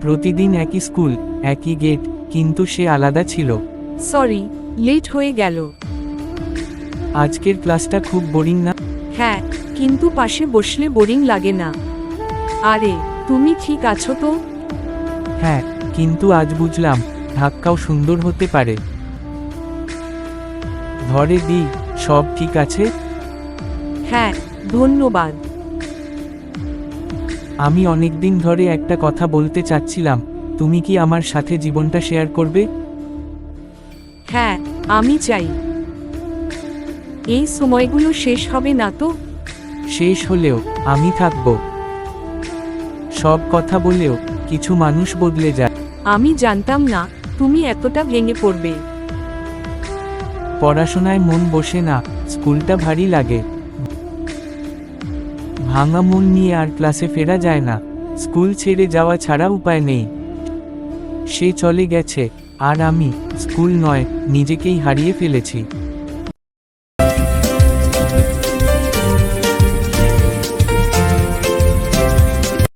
প্রতিদিন একই স্কুল একই গেট কিন্তু সে আলাদা ছিল। সরি লেট হয়ে গেল। আজকের ক্লাসটা খুব বোরিং না? হ্যাঁ কিন্তু পাশে বসলে বোরিং লাগে না। আরে তুমি ঠিক আছো তো? হ্যাঁ কিন্তু আজ বুঝলাম ধাক্কাও সুন্দর হতে পারে। ধরে দি সব ঠিক আছে? হ্যাঁ ধন্যবাদ। আমি অনেকদিন ধরে একটা কথা বলতে চাচ্ছিলাম তুমি কি আমার সাথে জীবনটা শেয়ার করবে? হ্যাঁ আমি চাই। এই সময়গুলো শেষ হবে না তো? শেষ হলেও আমি থাকব। সব কথা বলেও কিছু মানুষ বদলে যায়। আমি জানতাম না তুমি এতটা ভেঙে পড়বে। পড়াশোনায় মন বসে না স্কুলটা ভারী লাগে। ভাঙা মন নিয়ে আর ক্লাসে ফেরা যায় না। স্কুল ছেড়ে যাওয়া ছাড়া উপায় নেই। সে চলে গেছে, আর আমি স্কুল নয়, নিজেকেই হারিয়ে ফেলেছি।